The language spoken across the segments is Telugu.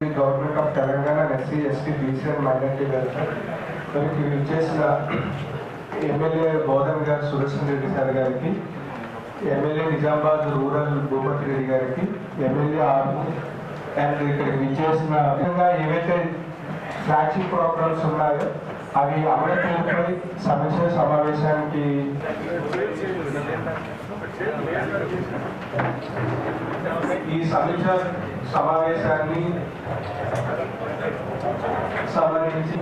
Government of Telangana SC ST BC and minority welfare మనకి ఇచ్చేసిన ఎమ్మెల్యే బోధన్ గారు సుదర్శన్ రెడ్డి సార్ గారికి ఎమ్మెల్యే నిజామాబాద్ రూరల్ భూపతి రెడ్డి గారికి ఎమ్మెల్యే ఆర్ అండ్ ఇక్కడికి విచ్చేసిన విధంగా ఏవైతే ఫ్లాగ్షిప్ ప్రోగ్రామ్స్ ఉన్నాయో అవి అమలు తీరుపై సమీక్ష సమావేశానికి ఈ సమీక్ష సమావేశాన్ని సంబంధించి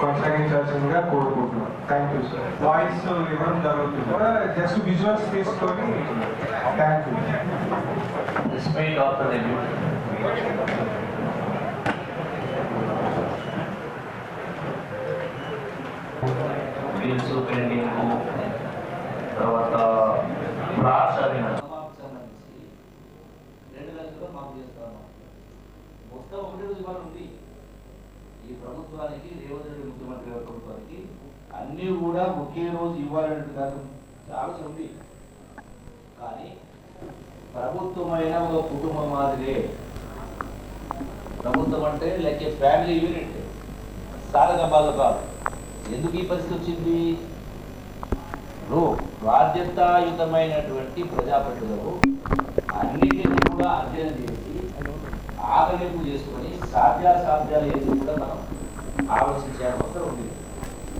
కొనసాగించాల్సిందిగా కోరుకుంటున్నాం. థ్యాంక్ యూ సార్ వాయిస్ ఇవ్వడం జరుగుతుంది. జస్ట్ విజువల్స్ తీసుకొని థ్యాంక్ యూ తర్వాత రాష్ట్ర రెండు లక్షలు మాకు చేస్తాను మొత్తం ఒకటి రోజు ఉంది. ఈ ప్రభుత్వానికి రేవంత్ రెడ్డి ముఖ్యమంత్రి గారి ప్రభుత్వానికి అన్నీ కూడా ఒకే రోజు ఇవ్వాలనే కాదు చాలా ఉంది. కానీ ప్రభుత్వమైన ఒక కుటుంబం మాదిరే ప్రభుత్వం అంటే లైక్ ఏ ఫ్యామిలీ యూనిట్. సారగబాలు కాదు ఎందుకు ఈ పరిస్థితి వచ్చింది? ఇప్పుడు బాధ్యతాయుతమైనటువంటి ప్రజాప్రతినిధులు అన్నిటిని కూడా అధ్యయనం చేసి ఆకలింపు చేసుకొని సాధ్యాసాధ్యాలు ఏది కూడా మనం ఆలోచించే అవసరం ఉంది.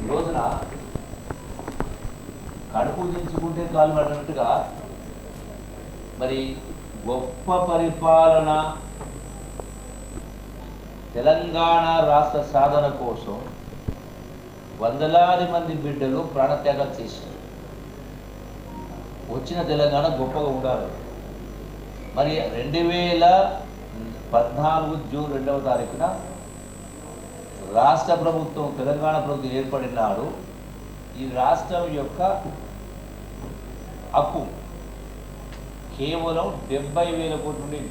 ఈ రోజున కడుపు దించుకుంటే కాలు పడినట్టుగా మరి గొప్ప పరిపాలన తెలంగాణ రాష్ట్ర సాధన కోసం వందలాది మంది బిడ్డలు ప్రాణత్యాగాలు చేశారు. వచ్చిన తెలంగాణ గొప్పగా ఉండాలి. మరి రెండు వేల పద్నాలుగు జూన్ రెండవ తారీఖున రాష్ట్ర ప్రభుత్వం తెలంగాణ ప్రభుత్వం ఏర్పడిన నాడు ఈ రాష్ట్రం యొక్క అప్పు కేవలం డెబ్బై వేల కోట్లు ఉండేది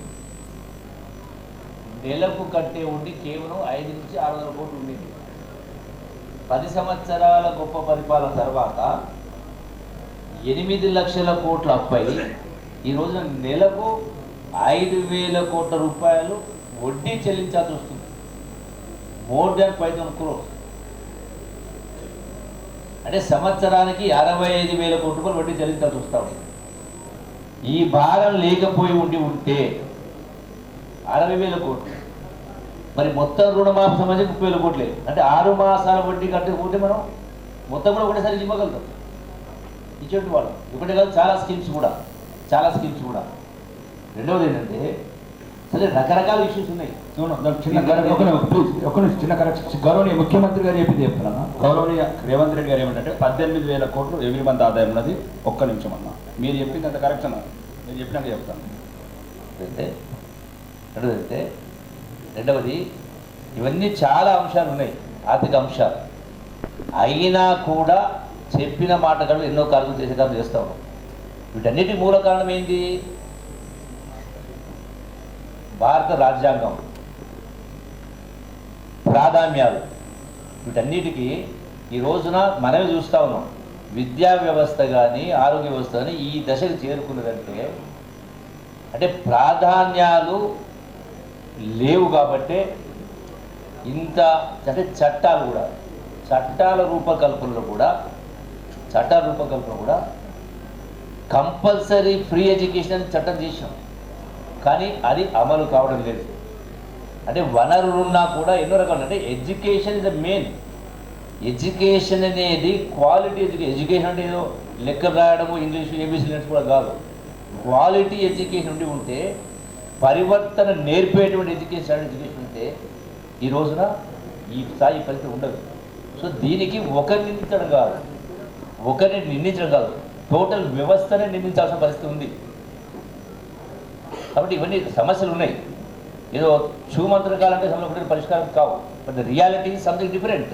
నెలకు కట్టే ఉండి కేవలం ఐదు నుంచి ఆరు వందల కోట్లు ఉండేది. పది సంవత్సరాల గొప్ప పరిపాలన తర్వాత ఎనిమిది లక్షల కోట్ల అప్పై ఈ రోజున నెలకు ఐదు వేల కోట్ల రూపాయలు వడ్డీ చెల్లించాల్సి వస్తుంది. More than five thousand crores అంటే సంవత్సరానికి అరవై ఐదు వేల కోట్ల రూపాయలు వడ్డీ చెల్లించాల్సి వస్తా ఈ భారం లేకపోయి ఉండి ఉంటే అరవై వేల కోట్లు. మరి మొత్తం రుణమాఫీ సంబంధించి ముప్పై వేల కోట్లే అంటే ఆరు మాసాల వడ్డీ కట్టకపోతే మనం మొత్తం కూడా ఒకటేసారి ఇవ్వగలుగుతాం ఇచ్చేటి వాళ్ళు. ఒకటే కాదు చాలా స్కీమ్స్ కూడా. చాలా స్కీమ్స్ కూడా. రెండవది ఏంటంటే సరే రకరకాల ఇష్యూస్ ఉన్నాయి. చిన్న ఒక నిమిషం, ప్లీజ్ ఒక నిమిషం, చిన్న కరెక్షన్. గౌరవనీయ ముఖ్యమంత్రి గారు చెప్పింది చెప్తున్నాను గౌరవనీయ రేవంత్ రెడ్డి గారు ఏమంటే పద్దెనిమిది వేల కోట్లు ఎనిమిది మంది ఆదాయం ఉన్నది ఒక్క నిమిషం అన్న. మీరు చెప్పింది అంత కరెక్షన్ మీరు చెప్పినాక చెప్తాను. అయితే రెండవది అయితే రెండవది ఇవన్నీ చాలా అంశాలు ఉన్నాయి. ఆర్థిక అంశాలు. అయినా కూడా చెప్పిన మాట కాదు ఎన్నో కార్యక్రమాలు చేసే కార్యక్రమాలు చేస్తా. ఉన్నాం వీటన్నిటి మూల కారణం ఏంటి? భారత రాజ్యాంగం. ప్రాధాన్యాలు. వీటన్నిటికీ ఈ రోజున మనమే చూస్తూ ఉన్నాం. విద్యా వ్యవస్థ కానీ ఆరోగ్య వ్యవస్థ కానీ ఈ దశకు చేరుకున్నదంటే అంటే ప్రాధాన్యాలు లేవు కాబట్టే ఇంత అంటే చట్టాలు కూడా చట్టాల రూపకల్పనలో కూడా చట్ట రూపకల్పన కూడా కంపల్సరీ ఫ్రీ ఎడ్యుకేషన్ అని చట్టం చేసాం కానీ అది అమలు కావడం లేదు. అంటే వనరులున్నా కూడా ఎన్నో రకాలు అంటే education is the main education అనేది క్వాలిటీ ఎడ్యుకేషన్ ఎడ్యుకేషన్ అంటే ఏదో లెక్క రాయడము ఇంగ్లీష్ ఏబీసీ కూడా కాదు. క్వాలిటీ ఎడ్యుకేషన్ ఉండి ఉంటే పరివర్తన నేర్పేటువంటి ఎడ్యుకేషన్ ఎడ్యుకేషన్ ఉంటే ఈ రోజున ఈ స్థాయి ఫలితం ఉండదు. సో దీనికి ఒకరిని నిందించడం కాదు. ఒకరిని నిందించడం కాదు టోటల్ వ్యవస్థనే నిందించాల్సిన పరిస్థితి ఉంది. కాబట్టి ఇవన్నీ సమస్యలు ఉన్నాయి. ఏదో చూమంత్రకాలంటే సమస్య ఒకటి పరిష్కారం కావు. But reality something different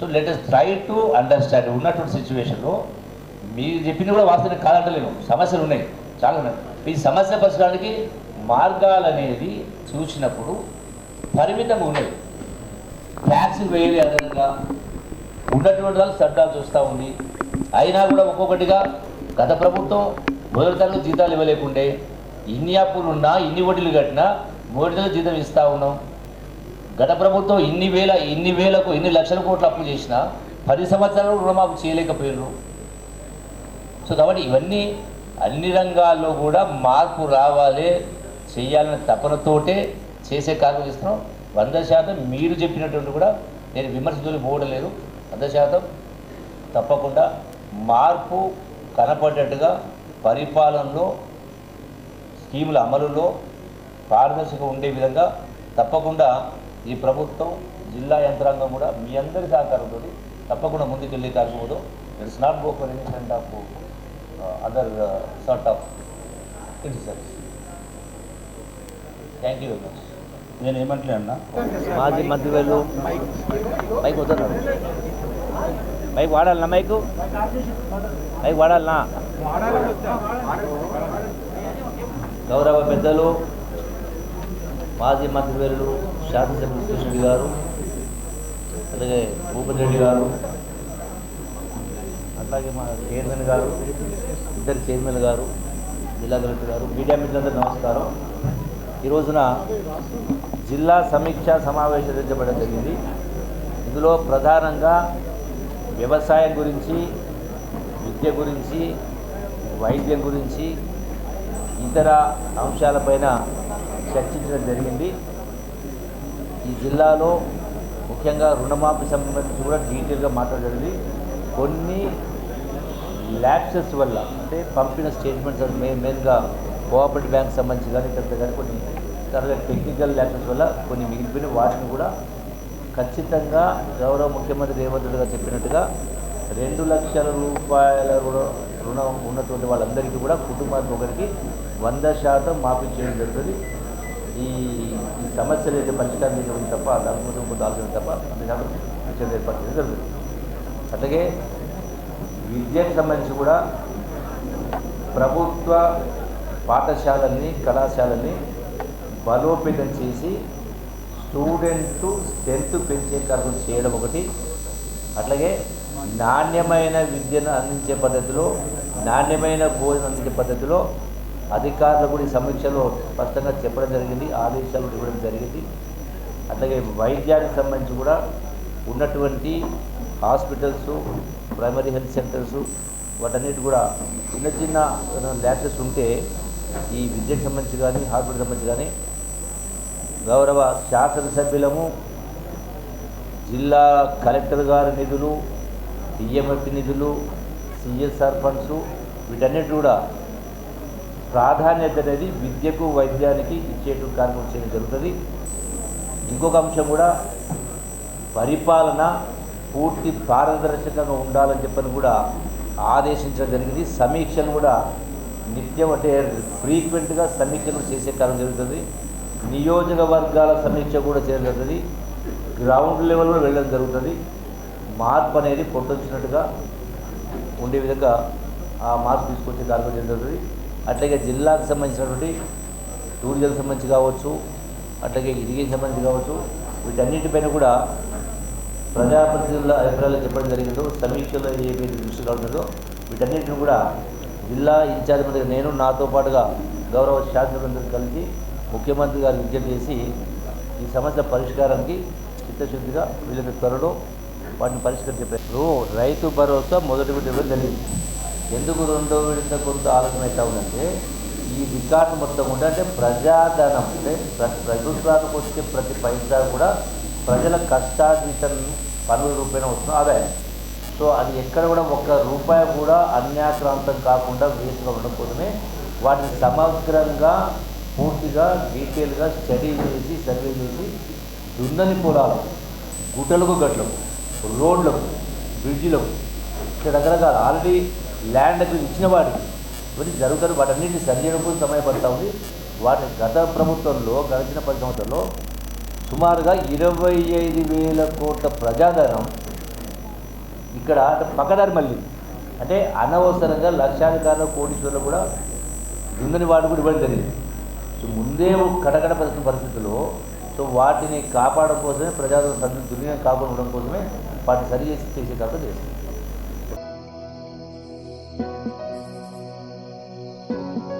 so let us try to understand ఉన్నటువంటి సిచ్యువేషన్లో మీరు చెప్పింది కూడా వాస్తవం కాదంటలేను. సమస్యలు ఉన్నాయి. చాలా ఉన్నాయి. ఈ సమస్య పరిష్కారానికి మార్గాలు అనేది చూసినప్పుడు పరిమితంగా ఉన్నాయి. ట్యాక్స్ వేయలే అదనంగా. ఉన్నటువంటి వాళ్ళు చట్టాలు చూస్తూ ఉంది అయినా కూడా ఒక్కొక్కటిగా గత ప్రభుత్వం మొదటి తరగతి జీతాలు ఇవ్వలేకుండే ఇన్ని అప్పులు ఉన్నా ఇన్ని వడ్డీలు కట్టినా మూడు జీతం ఇస్తూ ఉన్నాం. గత ప్రభుత్వం ఇన్ని వేల ఇన్ని వేలకు ఇన్ని లక్షల కోట్లు అప్పు చేసినా పది సంవత్సరాలు రుణమాఫీ చేయలేకపోయారు సో కాబట్టి ఇవన్నీ అన్ని రంగాల్లో కూడా మార్పు రావాలి చేయాలనే తపనతోటే చేసే కార్యక్రమం చేస్తున్నాం. వంద శాతం మీరు చెప్పినటువంటి కూడా నేను విమర్శించుకొని పోవడం లేదు. వంద శాతం తప్పకుండా మార్పు కనపడ్డట్టుగా పరిపాలనలో స్కీముల అమలులో పారదర్శక ఉండే విధంగా తప్పకుండా ఈ ప్రభుత్వం జిల్లా యంత్రాంగం కూడా మీ అందరి సహకారంతో తప్పకుండా ముందుకెళ్ళే కార్యక్రమంలో it's not go for any kind of other sort of criticisms thank you very much. నేను ఏమంటలే అన్నా? మాజీ వెళ్ళు బైక్ మైక్ వద్దన్నారు. మైక్ వాడాలన్నా మైకు? మైక్ వాడాలనా? గౌరవ పెద్దలు మాజీ మంత్రివర్యులు శాసనసభ్యులు కృష్ణుడి గారు అలాగే భూపతి రెడ్డి గారు అట్లాగే మా చైర్మన్ గారు ఇద్దరు చైర్మన్ గారు జిల్లా కలెక్టర్ గారు మీడియా మిత్రులందరూ నమస్కారం. ఈ రోజున జిల్లా సమీక్ష సమావేశం జరిగింది. ఇందులో ప్రధానంగా వ్యవసాయం గురించి విద్య గురించి వైద్యం గురించి ఇతర అంశాలపైన చర్చించడం జరిగింది. ఈ జిల్లాలో ముఖ్యంగా రుణమాఫీ సంబంధించి కూడా డీటెయిల్గా మాట్లాడేది కొన్ని ల్యాప్సెస్ వల్ల అంటే పంపిన స్టేట్మెంట్స్ మెయిన్ మెయిన్గా కోఆపరేటివ్ బ్యాంక్ సంబంధించి కానీ ఇతర కానీ కొన్ని తర్వాత టెక్నికల్ ల్యాప్సెస్ వల్ల కొన్ని మిగిలిపోయిన వాటిని కూడా ఖచ్చితంగా గౌరవ ముఖ్యమంత్రి రేవంత్ రెడ్డి గారు చెప్పినట్టుగా రెండు లక్షల రూపాయల రుణం ఉన్నటువంటి వాళ్ళందరికీ కూడా కుటుంబానికి ఒకరికి వంద శాతం మాఫీ చేయడం జరుగుతుంది. ఈ ఈ సమస్యలు అయితే పరిష్కారం చేయడం తప్ప దానికోసం కొంత ఆలోచన తప్ప అంతేకాదు విషయం ఏర్పాటు చేయడం జరుగుతుంది. అట్లాగే విద్యకు సంబంధించి కూడా ప్రభుత్వ పాఠశాలల్ని కళాశాలల్ని బలోపేతం చేసి స్టూడెంట్ స్ట్రెంత్ పెంచే కార్యక్రమం చేయడం ఒకటి. అట్లాగే నాణ్యమైన విద్యను అందించే పద్ధతిలో నాణ్యమైన భోజనం అందించే పద్ధతిలో అధికారులు కూడా ఈ సమీక్షలో స్పష్టంగా చెప్పడం జరిగింది ఆదేశాలు ఇవ్వడం జరిగింది. అట్లాగే వైద్యానికి సంబంధించి కూడా ఉన్నటువంటి హాస్పిటల్స్ ప్రైమరీ హెల్త్ సెంటర్స్ వాటన్నిటి కూడా చిన్న చిన్న ల్యాబ్సెస్ ఉంటే ఈ విద్యకు సంబంధించి కానీ హాస్పిటల్ సంబంధించి కానీ గౌరవ శాసనసభ్యులము జిల్లా కలెక్టర్ గారి నిధులు డిఎంఎఫ్ నిధులు సిఎస్ఆర్ ఫండ్స్ వీటన్నిటి కూడా ప్రాధాన్యత అనేది విద్యకు వైద్యానికి ఇచ్చేటువంటి కార్యక్రమం చేయడం జరుగుతుంది. ఇంకొక అంశం కూడా పరిపాలన పూర్తి పారదర్శకంగా ఉండాలని చెప్పని కూడా ఆదేశించడం జరిగింది. సమీక్షను కూడా నిత్యం అంటే ఫ్రీక్వెంట్గా సమీక్షలు చేసే కాలం జరుగుతుంది. నియోజకవర్గాల సమీక్ష కూడా చేయగలుగుతుంది గ్రౌండ్ లెవెల్లో వెళ్ళడం జరుగుతుంది. మార్పు అనేది పొందొచ్చినట్టుగా ఉండే విధంగా ఆ మార్పు తీసుకొచ్చే కార్యక్రమం చేయడం జరుగుతుంది. అట్లాగే జిల్లాకు సంబంధించినటువంటి టూరిజం సంబంధించి కావచ్చు అట్లాగే ఇరిగేషన్ సంబంధించి కావచ్చు వీటన్నిటిపైన కూడా ప్రజాప్రతినిధుల అభిప్రాయాలు చెప్పడం జరిగిందో సమీక్షలో ఏమైతే దృష్టి కావుతుందో వీటన్నిటిని కూడా జిల్లా ఇన్ఛార్జ్ మంత్రి నేను నాతో పాటుగా గౌరవ శాసనమంత్రి కలిసి ముఖ్యమంత్రి గారికి విజ్ఞప్తి చేసి ఈ సమస్య పరిష్కారానికి చిత్తశుద్ధిగా వీళ్ళకి త్వరలో వాటిని పరిష్కరించారు రైతు భరోసా మొదటి విడత జరిగింది ఎందుకు రెండో విడత కొంత ఆలోచన అవుతా ఉందంటే ఈ రికార్డు మొత్తం కూడా అంటే ప్రజాధనం అంటే ప్ర- ప్రభుత్వానికి వచ్చే ప్రతి పైసా కూడా ప్రజల కష్టార్జితం పనుల రూపేణ వస్తున్న ఆదాయం. సో అది ఎక్కడ కూడా ఒక్క రూపాయి కూడా అన్యాక్రాంతం కాకుండా వేస్ట్గా ఉండడం కోసమే వాటిని సమగ్రంగా పూర్తిగా డీటెయిల్గా స్టడీ చేసి సర్వే చేసి దున్నని పొలాలు గుట్టలకు గట్లకు రోడ్లకు బ్రిడ్జిలకు ఇక్కడ రకరకాల ఆల్రెడీ ల్యాండ్కి ఇచ్చిన వాటికి ఇవన్నీ జరుగుతారు. వాటన్నింటినీ సరి చేయడం కోసం సమయపడతా ఉంది. వాటి గత ప్రభుత్వంలో గడిచిన పది సంవత్సరాల్లో సుమారుగా ఇరవై ఐదు వేల కోట్ల ప్రజాధనం ఇక్కడ పక్కదారి మళ్ళీ. అంటే అనవసరంగా లక్షాధికారులు కోటీశ్వరులు కూడా దుందని వాడు కూడా ఇవ్వడం జరిగింది. ముందే కడగడ పరిస్థితి పరిస్థితుల్లో సో వాటిని కాపాడడం కోసమే ప్రజాధనం సంతృప్తి దుర్వినియోగం కాపాడడం కోసమే వాటిని సరి చేసి చేసే కాక చేసింది